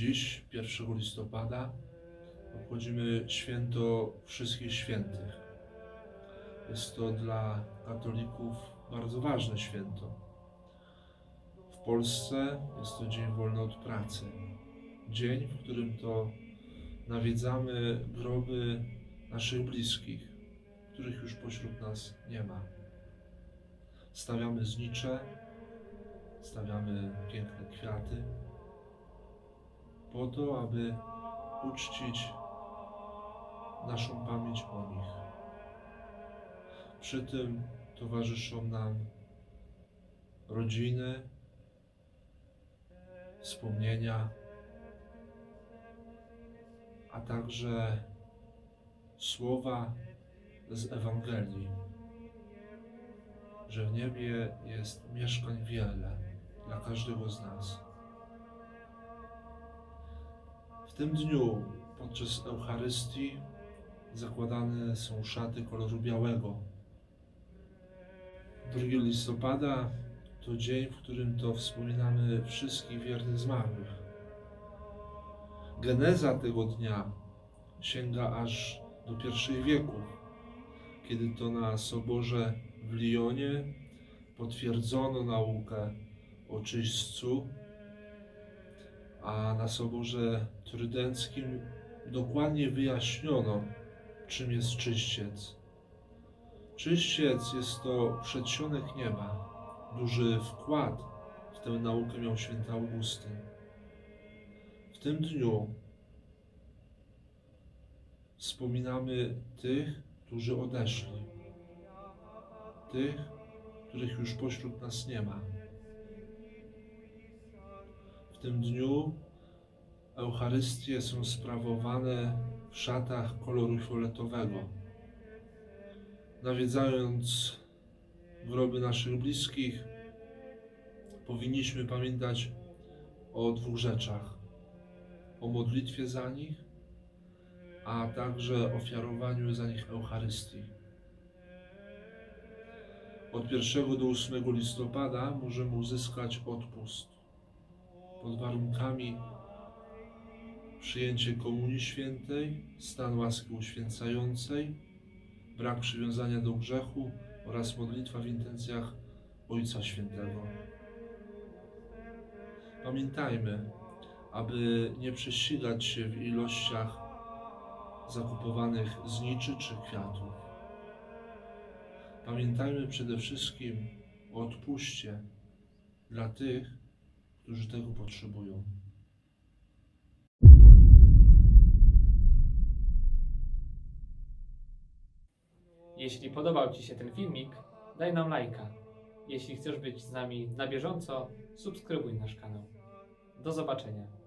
Dziś, 1 listopada, obchodzimy święto Wszystkich Świętych. Jest to dla katolików bardzo ważne święto. W Polsce jest to dzień wolny od pracy. Dzień, w którym to nawiedzamy groby naszych bliskich, których już pośród nas nie ma. Stawiamy znicze, stawiamy piękne kwiaty, po to, aby uczcić naszą pamięć o nich. Przy tym towarzyszą nam rodziny, wspomnienia, a także słowa z Ewangelii, że w niebie jest mieszkań wiele dla każdego z nas. W tym dniu podczas Eucharystii zakładane są szaty koloru białego. 2 listopada to dzień, w którym to wspominamy wszystkich wiernych zmarłych. Geneza tego dnia sięga aż do pierwszych wieków, kiedy to na soborze w Lyonie potwierdzono naukę o czyśćcu a na Soborze Trydenckim dokładnie wyjaśniono, czym jest czyściec. Czyściec jest to przedsionek nieba. Duży wkład w tę naukę miał święty Augustyn. W tym dniu wspominamy tych, którzy odeszli, tych, których już pośród nas nie ma. Tym dniu Eucharystie są sprawowane w szatach koloru fioletowego. Nawiedzając groby naszych bliskich, powinniśmy pamiętać o dwóch rzeczach: o modlitwie za nich, a także ofiarowaniu za nich Eucharystii. Od 1 do 8 listopada możemy uzyskać odpust pod warunkami przyjęcie Komunii Świętej, stan łaski uświęcającej, brak przywiązania do grzechu oraz modlitwa w intencjach Ojca Świętego. Pamiętajmy, aby nie prześcigać się w ilościach zakupowanych zniczy czy kwiatów. Pamiętajmy przede wszystkim o odpuście dla tych, którzy tego potrzebują. Jeśli podobał Ci się ten filmik, daj nam lajka. Jeśli chcesz być z nami na bieżąco, subskrybuj nasz kanał. Do zobaczenia.